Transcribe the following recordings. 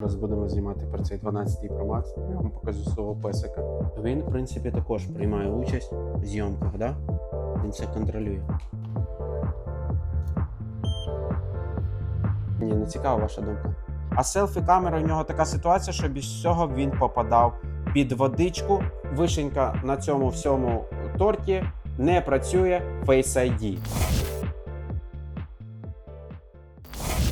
Зараз будемо знімати про цей 12-й Pro Max. Я вам покажу свого песика. Він, в принципі, також приймає участь в зйомках, да? Він це контролює. Ні, не цікава ваша думка. А селфі-камера у нього така ситуація, що без цього він попадав під водичку. Вишенька на цьому всьому торті не працює Face ID.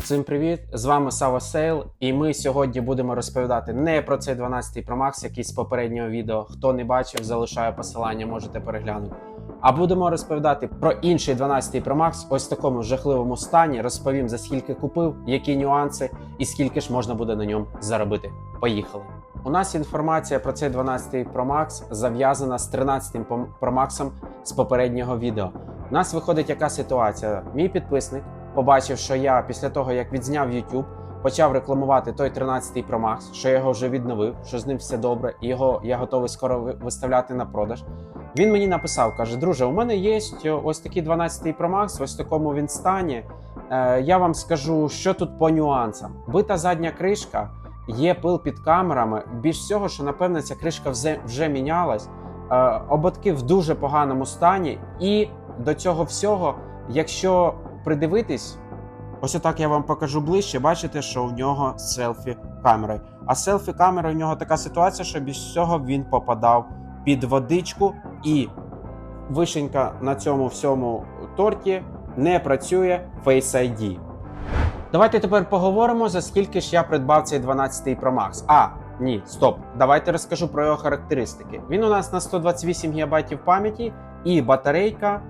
Всім привіт! З вами Сава Сейл, і ми сьогодні будемо розповідати не про цей 12 Pro Max, який з попереднього відео. Хто не бачив, залишаю посилання, можете переглянути. А будемо розповідати про інший 12 Pro Max, ось такому жахливому стані. Розповім за скільки купив, які нюанси і скільки ж можна буде на ньому заробити. Поїхали! У нас інформація про цей 12 Pro Max зав'язана з 13 Pro Max з попереднього відео. У нас виходить яка ситуація? Мій підписник побачив, що я після того, як відзняв YouTube, почав рекламувати той 13-й Pro Max, що я його вже відновив, що з ним все добре, і його я готовий скоро виставляти на продаж. Він мені написав: каже: Друже, у мене є ось такий 12-й Pro Max, ось в такому він стані. Е, я вам скажу, що тут по нюансам. Бита задня кришка, є пил під камерами. Більш всього, що напевне ця кришка вже, вже мінялась. Е, ободки в дуже поганому стані, і до цього всього, якщо придивитись, ось отак я вам покажу ближче. Бачите, що у нього селфі камера. А селфі камера у нього така ситуація, що без цього він попадав під водичку, і вишенька на цьому всьому торті не працює Face ID. Давайте тепер поговоримо, за скільки ж я придбав цей 12 Pro Max. А, ні, стоп. Давайте розкажу про його характеристики. Він у нас на 128 ГБ пам'яті, і батарейка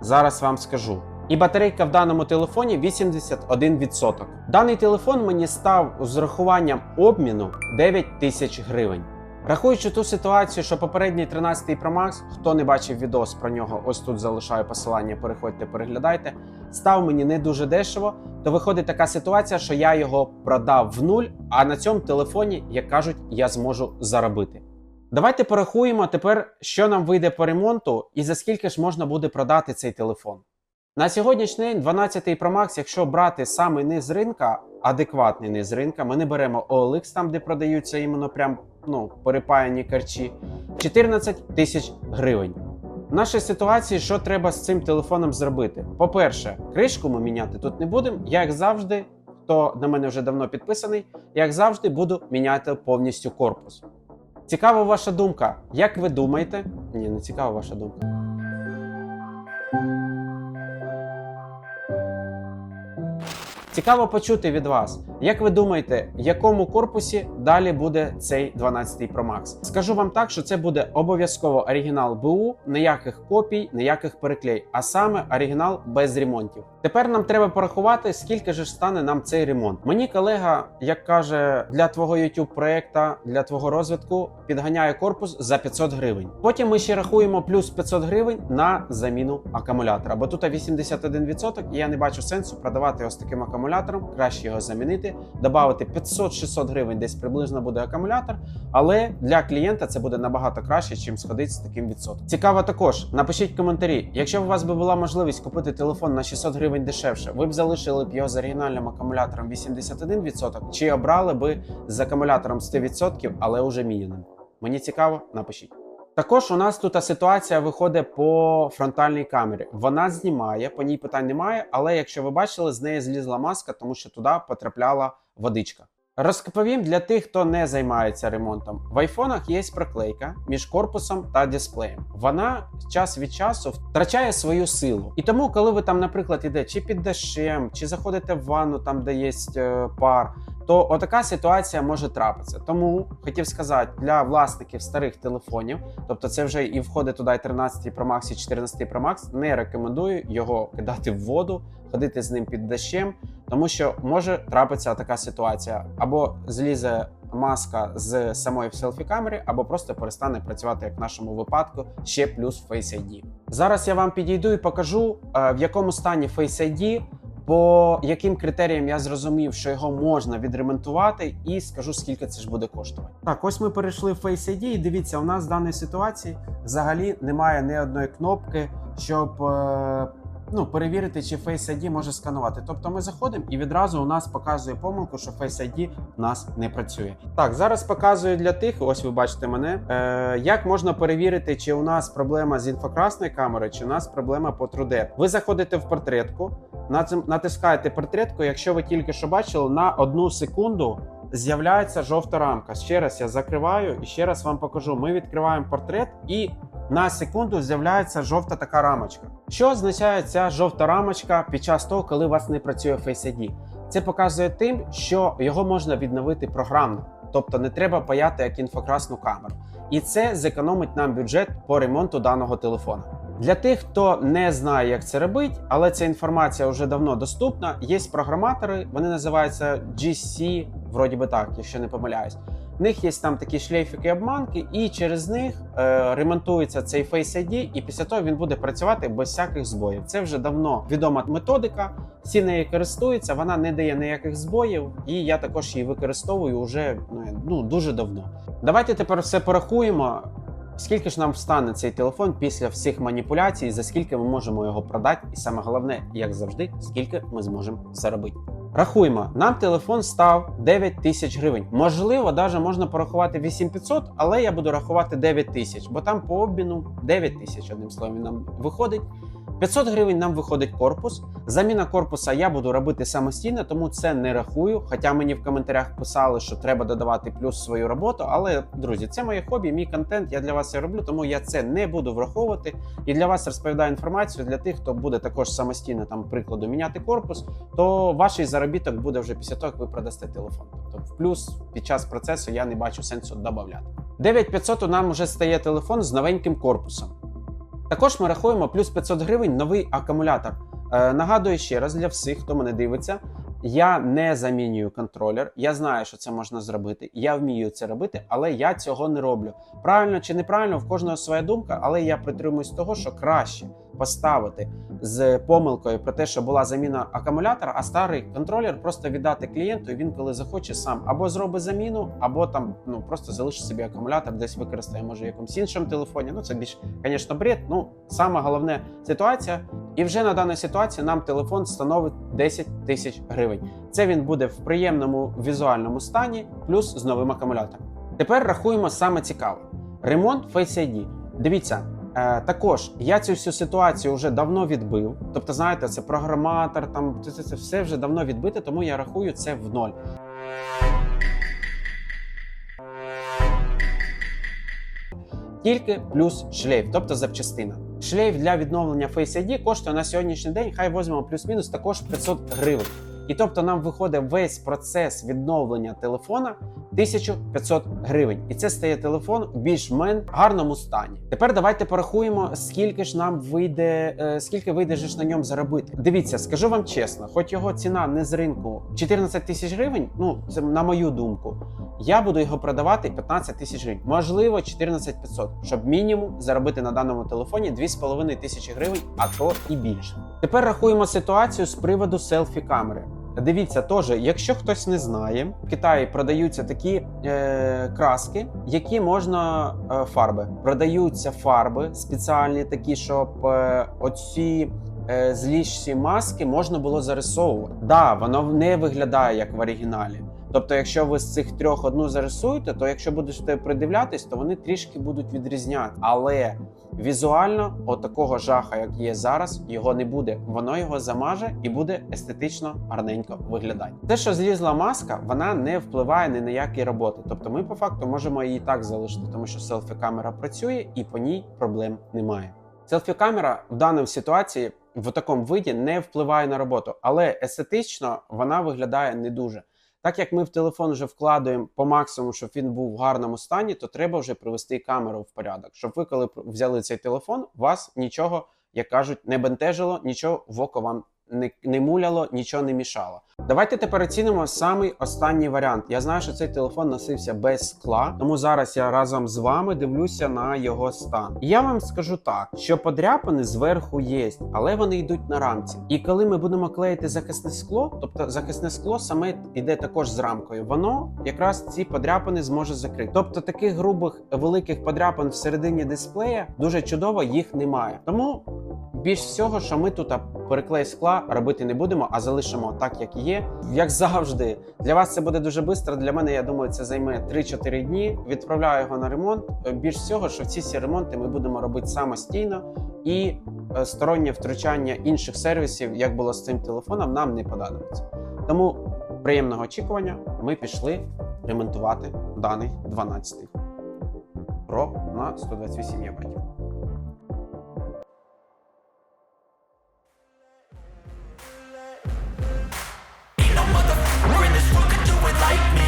зараз вам скажу. І батарейка в даному телефоні 81%. Даний телефон мені став з урахуванням обміну 9 тисяч гривень. Рахуючи ту ситуацію, що попередній 13 Pro Max, хто не бачив відос про нього, ось тут залишаю посилання, переходьте, переглядайте. Став мені не дуже дешево, то виходить така ситуація, що я його продав в нуль, а на цьому телефоні, як кажуть, я зможу заробити. Давайте порахуємо тепер, що нам вийде по ремонту і за скільки ж можна буде продати цей телефон. На сьогоднішній день 12 Pro Max, якщо брати саме низ ринка, адекватний низ ринка, ми не беремо OLX, там де продаються іменно прям ну, перепаяні карчі, 14 тисяч гривень. В нашій ситуації, що треба з цим телефоном зробити? По-перше, кришку ми міняти тут не будемо. Я, як завжди, хто на мене вже давно підписаний, як завжди, буду міняти повністю корпус. Цікава ваша думка. Як ви думаєте? Ні, не цікава ваша думка. Цікаво почути від вас. Як ви думаєте, в якому корпусі далі буде цей 12 Pro Max? Скажу вам так, що це буде обов'язково оригінал БУ, ніяких копій, ніяких переклей, а саме оригінал без ремонтів. Тепер нам треба порахувати, скільки ж стане нам цей ремонт. Мені колега, як каже, для твого YouTube проекта, для твого розвитку підганяє корпус за 500 гривень. Потім ми ще рахуємо плюс 500 гривень на заміну акумулятора. Бо тут 81%, і я не бачу сенсу продавати ось таким акумулятором. Краще його замінити, додати 500-600 гривень, десь приблизно буде акумулятор. Але для клієнта це буде набагато краще, ніж сходити з таким відсотком. Цікаво також. Напишіть коментарі. Якщо у вас би була можливість купити телефон на 600 гривень дешевше, ви б залишили б його з оригінальним акумулятором 81% чи обрали би з акумулятором 100%, але уже міняним. Мені цікаво, напишіть. Також у нас тут ситуація виходить по фронтальній камері. Вона знімає, по ній питань немає, але якщо ви бачили, з неї злізла маска, тому що туди потрапляла водичка. Розповім для тих, хто не займається ремонтом. В айфонах є проклейка між корпусом та дисплеєм. Вона час від часу втрачає свою силу. І тому, коли ви там, наприклад, іде чи під дощем, чи заходите в ванну, там де є е, пар, то отака ситуація може трапитися. Тому хотів сказати для власників старих телефонів, тобто це вже і входить туди 13 Pro Max, і 14 Pro Max, не рекомендую його кидати в воду, ходити з ним під дощем, тому що може трапитися така ситуація, або злізе маска з самої селфі камери, або просто перестане працювати, як в нашому випадку, ще плюс Face ID. Зараз я вам підійду і покажу, е, в якому стані Face ID, по яким критеріям я зрозумів, що його можна відремонтувати, і скажу, скільки це ж буде коштувати. Так, ось ми перейшли в Face ID, і дивіться, у нас в даній ситуації взагалі немає ні одної кнопки, щоб е, ну, перевірити, чи Face ID може сканувати. Тобто ми заходимо і відразу у нас показує помилку, що Face ID в нас не працює. Так, зараз показую для тих, ось ви бачите мене, е, як можна перевірити, чи у нас проблема з інфокрасної камери, чи у нас проблема по 3D. Ви заходите в портретку, натискаєте портретку. Якщо ви тільки що бачили, на одну секунду з'являється жовта рамка. Ще раз я закриваю і ще раз вам покажу. Ми відкриваємо портрет і на секунду з'являється жовта така рамочка. Що означає ця жовта рамочка під час того, коли у вас не працює Face ID? Це показує тим, що його можна відновити програмно, тобто не треба паяти як інфокрасну камеру. І це зекономить нам бюджет по ремонту даного телефона. Для тих, хто не знає, як це робити, але ця інформація вже давно доступна. Є програматори, вони називаються GC, вроді би так, якщо не помиляюсь. В них є там такі шлейфики обманки, і через них е, ремонтується цей Face ID, і після того він буде працювати без всяких збоїв. Це вже давно відома методика. Всі нею користуються, вона не дає ніяких збоїв, і я також її використовую вже ну, ну дуже давно. Давайте тепер все порахуємо. Скільки ж нам встане цей телефон після всіх маніпуляцій, за скільки ми можемо його продати, і саме головне, як завжди, скільки ми зможемо заробити. Рахуємо, нам телефон став 9 тисяч гривень. Можливо, навіть можна порахувати 8500, але я буду рахувати 9 тисяч, бо там по обміну 9 тисяч, одним словом, нам виходить. 500 гривень нам виходить корпус. Заміна корпуса я буду робити самостійно, тому це не рахую. Хоча мені в коментарях писали, що треба додавати плюс свою роботу. Але друзі, це моє хобі, мій контент. Я для вас це роблю, тому я це не буду враховувати. І для вас розповідаю інформацію для тих, хто буде також самостійно там прикладу міняти корпус. То ваш заробіток буде вже після того, як ви продасте телефон. Тобто, в плюс під час процесу я не бачу сенсу додати. 9500 нам вже стає телефон з новеньким корпусом. Також ми рахуємо плюс 500 гривень новий акумулятор. Е, нагадую ще раз для всіх, хто мене дивиться. Я не замінюю контролер. Я знаю, що це можна зробити. Я вмію це робити, але я цього не роблю. Правильно чи неправильно, в кожного своя думка, але я притримуюсь того, що краще поставити з помилкою про те, що була заміна акумулятора, а старий контролер просто віддати клієнту, і він, коли захоче, сам або зробить заміну, або там ну просто залишить собі акумулятор, десь використає, може, в якомусь іншому телефоні. Ну це більш, звісно, бред. Ну саме головне ситуація. І вже на даній ситуації нам телефон становить 10 тисяч гривень. Це він буде в приємному візуальному стані, плюс з новим акумулятором. Тепер рахуємо саме цікаве: ремонт Face ID. Дивіться. Е, також я цю всю ситуацію вже давно відбив. Тобто, знаєте, це програматор, там це, це, все вже давно відбите, тому я рахую це в ноль. Тільки плюс шлейф, тобто запчастина. Шлейф для відновлення Face ID коштує на сьогоднішній день, хай візьмемо плюс-мінус також 500 гривень. І тобто нам виходить весь процес відновлення телефона 1500 гривень. І це стає телефон в більш-мен гарному стані. Тепер давайте порахуємо, скільки ж нам вийде, е, скільки вийде ж на ньому заробити. Дивіться, скажу вам чесно, хоч його ціна не з ринку 14 тисяч гривень, ну це на мою думку. Я буду його продавати 15 тисяч гривень, можливо, 14 500, щоб мінімум заробити на даному телефоні 2,5 тисячі гривень, а то і більше. Тепер рахуємо ситуацію з приводу селфі камери. Дивіться, теж, якщо хтось не знає, в Китаї продаються такі е, краски, які можна е, фарби. Продаються фарби спеціальні, такі, щоб е, оці е, зліші маски можна було зарисовувати. Да, воно не виглядає як в оригіналі. Тобто, якщо ви з цих трьох одну зарисуєте, то якщо будете придивлятись, то вони трішки будуть відрізняти. Але візуально, от такого жаха, як є зараз, його не буде. Воно його замаже і буде естетично гарненько виглядати. Те, що злізла маска, вона не впливає ні на які роботи. Тобто, ми по факту можемо її так залишити, тому що селфі-камера працює і по ній проблем немає. Селфі-камера в даній ситуації в такому виді не впливає на роботу, але естетично вона виглядає не дуже. Так як ми в телефон вже вкладаємо по максимуму, щоб він був в гарному стані, то треба вже привести камеру в порядок, щоб ви, коли взяли цей телефон, вас нічого, як кажуть, не бентежило, нічого в око вам не, не муляло, нічого не мішало. Давайте тепер оцінимо самий останній варіант. Я знаю, що цей телефон носився без скла, тому зараз я разом з вами дивлюся на його стан. І я вам скажу так, що подряпини зверху є, але вони йдуть на рамці. І коли ми будемо клеїти захисне скло, тобто захисне скло саме йде також з рамкою, воно якраз ці подряпини зможе закрити. Тобто таких грубих великих подряпин всередині дисплея дуже чудово їх немає. Тому Більш всього, що ми тут переклей скла робити не будемо, а залишимо так, як є. Як завжди, для вас це буде дуже швидко. Для мене, я думаю, це займе 3-4 дні. Відправляю його на ремонт. Більш всього, що всі ці ремонти ми будемо робити самостійно і е, стороннє втручання інших сервісів, як було з цим телефоном, нам не понадобиться. Тому приємного очікування. Ми пішли ремонтувати даний 12 Pro на 128 ГБ. Like me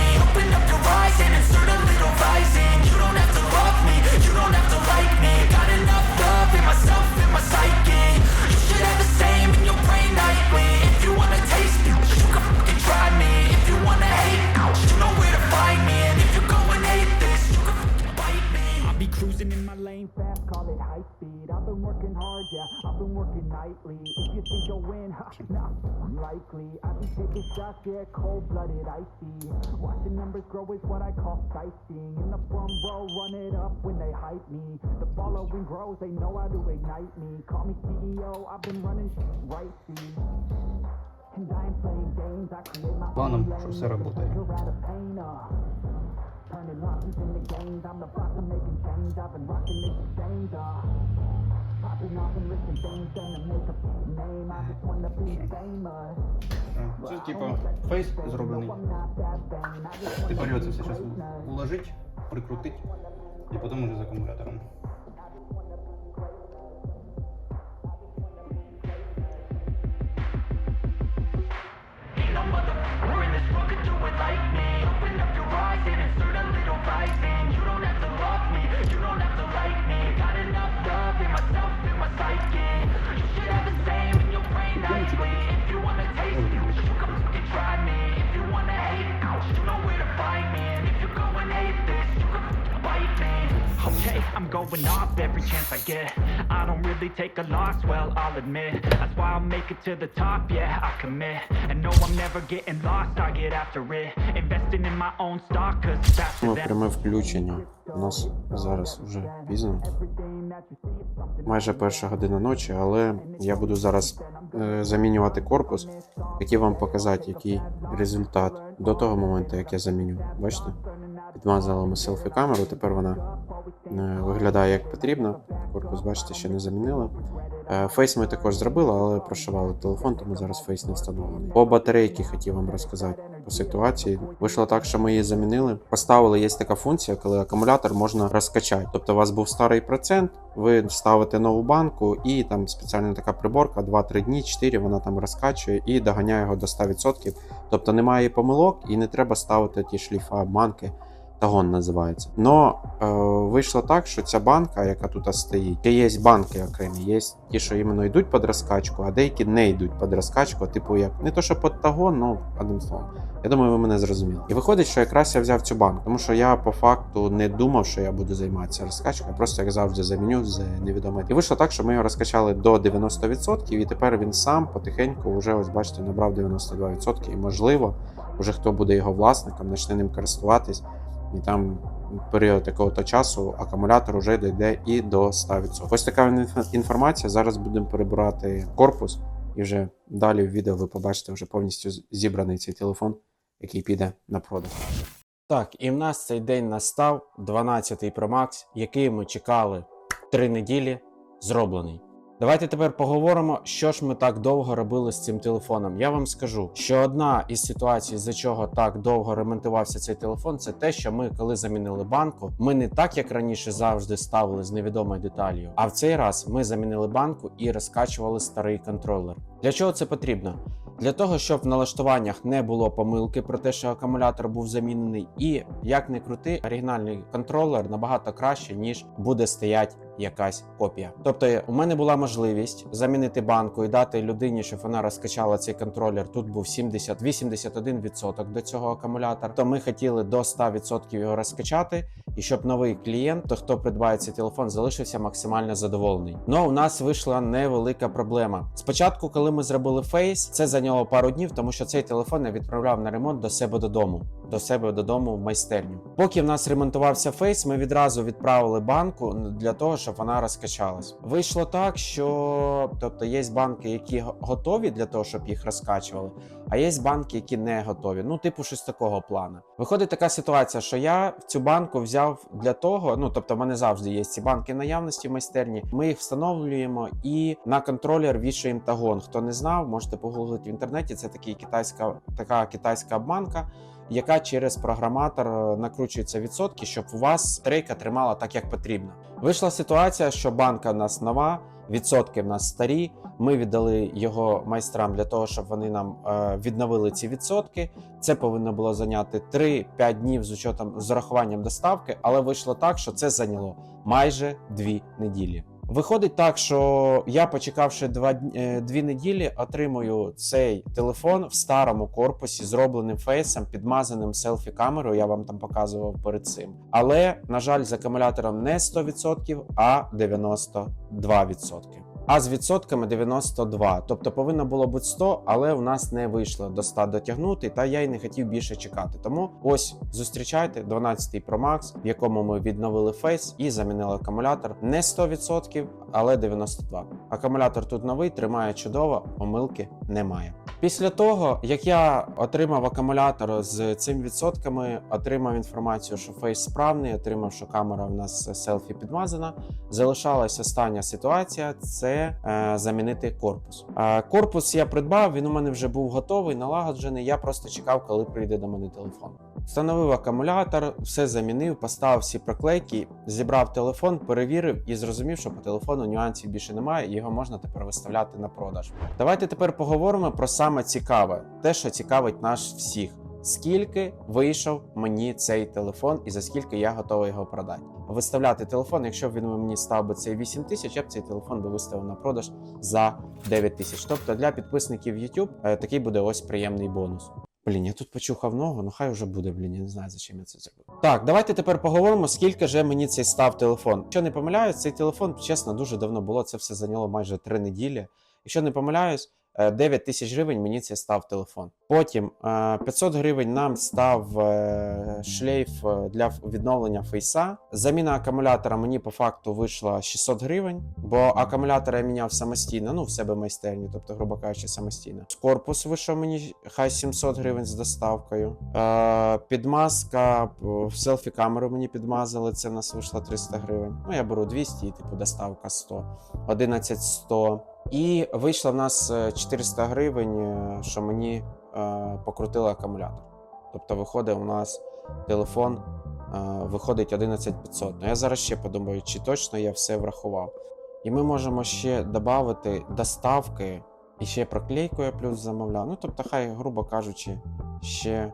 I've been working nightly If you think you'll win, ha, nah, unlikely I be taking shots, yeah, cold-blooded, icy Watching numbers grow is what I call sightseeing In the front row, run it up when they hype me The following grows, they know how to ignite me Call me CEO, I've been running shit right, see And I ain't playing games, I create my Планом, own що lane. все работає. Figure out a painter. Turning losses into gains, I'm the boss, I'm making change. I've been rocking this exchange, uh. Це типу фейс зроблений. Тепер його це все зараз уложить, прикрутить і потім уже з акумулятором. It I'm going off every chance I get. I don't really take a loss, well, I'll admit. That's why I'll make it to the top, yeah, I commit. And no, I'm never getting lost, I get after it. Investing in my own stock, cause it's faster than пряме включення. У нас зараз вже пізно. Майже перша година ночі, але я буду зараз е, замінювати корпус. Хотів вам показати, який результат до того моменту, як я заміню. Бачите? Підмазали ми селфі камеру, тепер вона виглядає як потрібно. Корпус, бачите, ще не замінили. Е, Фейс ми також зробили, але прошивали телефон, тому зараз фейс не встановлений. По батарейки хотів вам розказати по ситуації. Вийшло так, що ми її замінили. Поставили, є така функція, коли акумулятор можна розкачати. Тобто у вас був старий процент, ви ставите нову банку, і там спеціальна така приборка, 2-3 дні, 4, вона там розкачує і доганяє його до 100%. Тобто немає помилок і не треба ставити ті шліфа банки. Тагон називається. Но е, вийшло так, що ця банка, яка тут стоїть, ще є банки окремі, є ті, що іменно йдуть під розкачку, а деякі не йдуть під розкачку, типу як не то, що під тагон, ну одним словом. Я думаю, ви мене зрозуміли. І виходить, що якраз я взяв цю банку, тому що я по факту не думав, що я буду займатися розкачкою, просто як завжди заміню з невідомої. І вийшло так, що ми його розкачали до 90%, і тепер він сам потихеньку вже ось бачите набрав 92%. І можливо, вже хто буде його власником, почне ним користуватись і там період такого-то часу акумулятор вже дійде і до 100%. Ось така інформація. Зараз будемо перебирати корпус, і вже далі в відео ви побачите вже повністю зібраний цей телефон, який піде на продаж. Так, і в нас цей день настав 12-й Pro Max, який ми чекали 3 неділі, зроблений. Давайте тепер поговоримо, що ж ми так довго робили з цим телефоном. Я вам скажу, що одна із ситуацій, за чого так довго ремонтувався цей телефон, це те, що ми, коли замінили банку, ми не так, як раніше завжди ставили з невідомою деталью. А в цей раз ми замінили банку і розкачували старий контролер. Для чого це потрібно? Для того, щоб в налаштуваннях не було помилки про те, що акумулятор був замінений, і як не крути, оригінальний контролер набагато краще, ніж буде стоять якась копія. Тобто, у мене була можливість замінити банку і дати людині, щоб вона розкачала цей контролер. Тут був 70-81% до цього акумулятора. То ми хотіли до 100% його розкачати і щоб новий клієнт, то хто придбає цей телефон, залишився максимально задоволений. Ну у нас вийшла невелика проблема. Спочатку, коли ми зробили фейс, це зайняло пару днів, тому що цей телефон я відправляв на ремонт до себе додому. До себе додому в майстерню. Поки в нас ремонтувався фейс, ми відразу відправили банку для того, щоб вона розкачалась. Вийшло так, що тобто є банки, які готові для того, щоб їх розкачували, а є банки, які не готові. Ну, типу, щось такого плану. Виходить така ситуація, що я в цю банку взяв для того. Ну тобто, в мене завжди є ці банки наявності в майстерні. Ми їх встановлюємо і на контролер вішаємо тагон. Хто не знав, можете погуглити в інтернеті. Це такий китайська, така китайська обманка. Яка через програматор е, накручується відсотки, щоб у вас трейка тримала так, як потрібно. Вийшла ситуація, що банка в нас нова, відсотки в нас старі. Ми віддали його майстрам для того, щоб вони нам е, відновили ці відсотки. Це повинно було зайняти 3-5 днів з учетом з урахуванням доставки, але вийшло так, що це зайняло майже 2 неділі. Виходить так, що я, почекавши два, е, дві неділі, отримую цей телефон в старому корпусі, зробленим фейсом, підмазаним селфі-камерою. Я вам там показував перед цим. Але, на жаль, з акумулятором не 100%, а 92%. А з відсотками 92. Тобто повинно було бути 100, але у нас не вийшло до 100 дотягнути, та я й не хотів більше чекати. Тому ось зустрічайте 12 Pro Max, в якому ми відновили фейс і замінили акумулятор не 100%, але 92. Акумулятор тут новий, тримає чудово, помилки немає. Після того, як я отримав акумулятор з цими відсотками, отримав інформацію, що фейс справний, отримав, що камера в нас селфі підмазана. Залишалась остання ситуація це е, замінити корпус. Корпус я придбав, він у мене вже був готовий, налагоджений. Я просто чекав, коли прийде до мене телефон. Встановив акумулятор, все замінив, поставив всі проклейки, зібрав телефон, перевірив і зрозумів, що по телефону нюансів більше немає, його можна тепер виставляти на продаж. Давайте тепер поговоримо про саме цікаве, те, що цікавить нас всіх. Скільки вийшов мені цей телефон і за скільки я готовий його продати? Виставляти телефон, якщо б він мені став би цей 8 тисяч, я б цей телефон би виставив на продаж за 9 тисяч. Тобто для підписників YouTube е, такий буде ось приємний бонус. Блін, я тут почухав ногу, ну хай вже буде, блін, я не знаю, за чим я це зробив. Так, давайте тепер поговоримо, скільки же мені цей став телефон. Якщо не помиляюсь, цей телефон, чесно, дуже давно було. Це все зайняло майже 3 неділі. Якщо не помиляюсь, 9 тисяч гривень мені цей став телефон. Потім е, 500 гривень нам став е, шлейф е, для відновлення фейса. Заміна акумулятора мені по факту вийшла 600 гривень, бо акумулятор я міняв самостійно, ну в себе майстерні, тобто, грубо кажучи, самостійно. Корпус вийшов мені хай 700 гривень з доставкою. Е, підмазка е, в селфі камеру мені підмазали. Це в нас вийшло 300 гривень. Ну я беру 200 і типу доставка 100. 11 100. І вийшло в нас е, 400 гривень, е, що мені е, покрутили акумулятор. Тобто виходить у нас телефон, е, виходить 11500. Ну я зараз ще подумаю, чи точно я все врахував. І ми можемо ще додати доставки, і ще проклейку я плюс замовляв. Ну тобто, хай, грубо кажучи, ще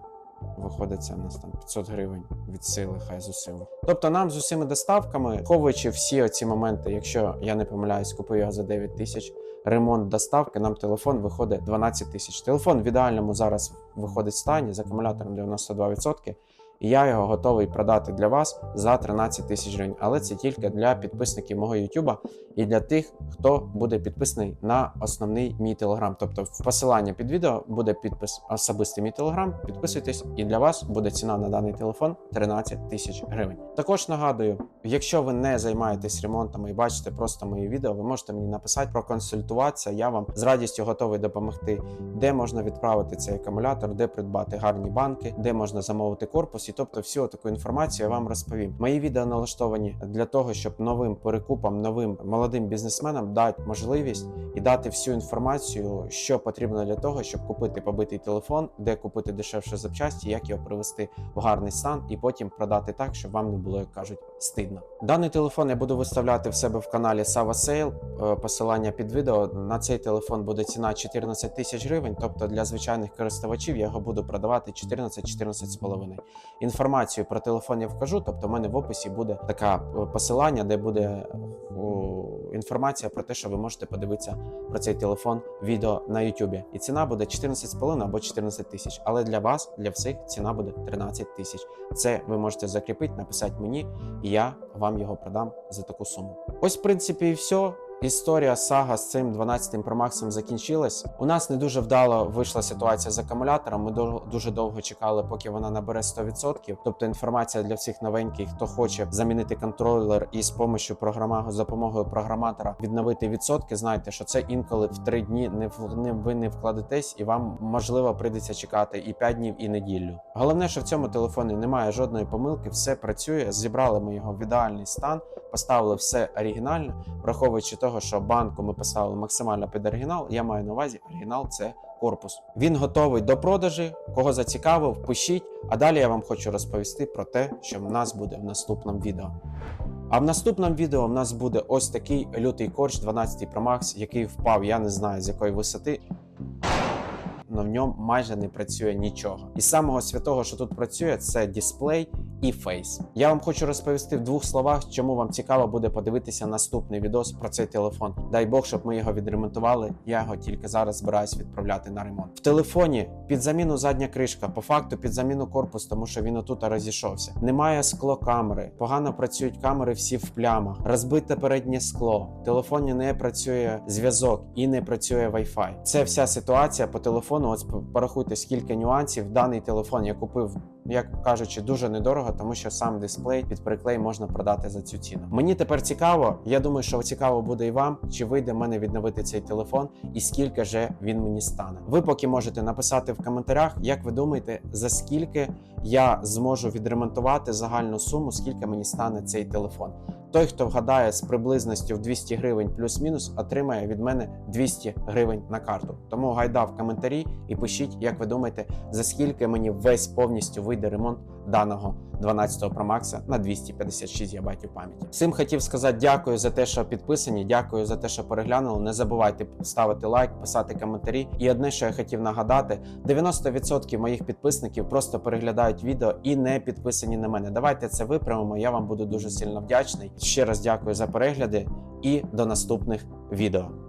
виходить це в нас там 500 гривень від сили, хай з усього. Тобто нам з усіма доставками, ховуючи всі оці моменти, якщо я не помиляюсь, купив його за 9 тисяч. Ремонт доставки, нам телефон виходить 12 тисяч. Телефон в ідеальному зараз виходить в стані з акумулятором 92%. І я його готовий продати для вас за 13 тисяч гривень. Але це тільки для підписників мого YouTube і для тих, хто буде підписаний на основний мій телеграм. Тобто в посиланні під відео буде підпис особистий мій телеграм. Підписуйтесь, і для вас буде ціна на даний телефон 13 тисяч гривень. Також нагадую, якщо ви не займаєтесь ремонтом і бачите просто мої відео, ви можете мені написати проконсультуватися. Я вам з радістю готовий допомогти, де можна відправити цей акумулятор, де придбати гарні банки, де можна замовити корпус. Тобто всю таку інформацію я вам розповім. Мої відео налаштовані для того, щоб новим перекупам, новим молодим бізнесменам дати можливість і дати всю інформацію, що потрібно для того, щоб купити побитий телефон, де купити дешевше запчасті, як його привести в гарний стан і потім продати так, щоб вам не було, як кажуть, стидно. Даний телефон я буду виставляти в себе в каналі Sava Sale. Е, Посилання під відео. На цей телефон буде ціна 14 тисяч гривень. Тобто для звичайних користувачів я його буду продавати 14-14,5. Інформацію про телефон я вкажу, тобто в мене в описі буде таке посилання, де буде інформація про те, що ви можете подивитися про цей телефон відео на YouTube. І ціна буде 14,5 або 14 тисяч. Але для вас, для всіх, ціна буде 13 тисяч. Це ви можете закріпити, написати мені, і я вам його продам за таку суму. Ось, в принципі, і все. Історія сага з цим 12 Pro Max закінчилась. У нас не дуже вдало вийшла ситуація з акумулятором. Ми дуже довго чекали, поки вона набере 100%. Тобто інформація для всіх новеньких, хто хоче замінити контролер і з помощью програма з допомогою програматора відновити відсотки. Знайте, що це інколи в 3 дні не в не ви не вкладетесь, і вам можливо прийдеться чекати і 5 днів, і неділю. Головне, що в цьому телефоні немає жодної помилки, все працює. Зібрали ми його в ідеальний стан, поставили все оригінально, враховуючи того, що банку ми поставили максимально під оригінал. Я маю на увазі, оригінал це корпус. Він готовий до продажі. Кого зацікавив, пишіть. А далі я вам хочу розповісти про те, що в нас буде в наступному відео. А в наступному відео в нас буде ось такий лютий корч 12 Pro Max, який впав, я не знаю з якої висоти. Но в ньому майже не працює нічого. І самого святого, що тут працює, це дисплей і фейс. Я вам хочу розповісти в двох словах, чому вам цікаво буде подивитися наступний відос про цей телефон. Дай Бог, щоб ми його відремонтували. Я його тільки зараз збираюсь відправляти на ремонт. В телефоні під заміну задня кришка, по факту під заміну корпус, тому що він отут розійшовся. Немає склокамери, погано працюють камери всі в плямах, розбите переднє скло. В телефоні не працює зв'язок і не працює Wi-Fi. Це вся ситуація по телефону. Ось порахуйте, скільки нюансів. Даний телефон я купив як кажучи, дуже недорого, тому що сам дисплей під приклей можна продати за цю ціну. Мені тепер цікаво. Я думаю, що цікаво буде і вам, чи вийде в мене відновити цей телефон, і скільки же він мені стане. Ви поки можете написати в коментарях, як ви думаєте, за скільки я зможу відремонтувати загальну суму, скільки мені стане цей телефон. Той, хто вгадає з приблизністю в 200 гривень плюс-мінус, отримає від мене 200 гривень на карту. Тому гайда в коментарі і пишіть, як ви думаєте, за скільки мені весь повністю вийде ремонт даного 12 Pro Max на 256 ГБ пам'яті. Всім хотів сказати дякую за те, що підписані. Дякую за те, що переглянули. Не забувайте ставити лайк, писати коментарі. І одне, що я хотів нагадати: 90% моїх підписників просто переглядають відео і не підписані на мене. Давайте це виправимо. Я вам буду дуже сильно вдячний. Ще раз дякую за перегляди і до наступних відео.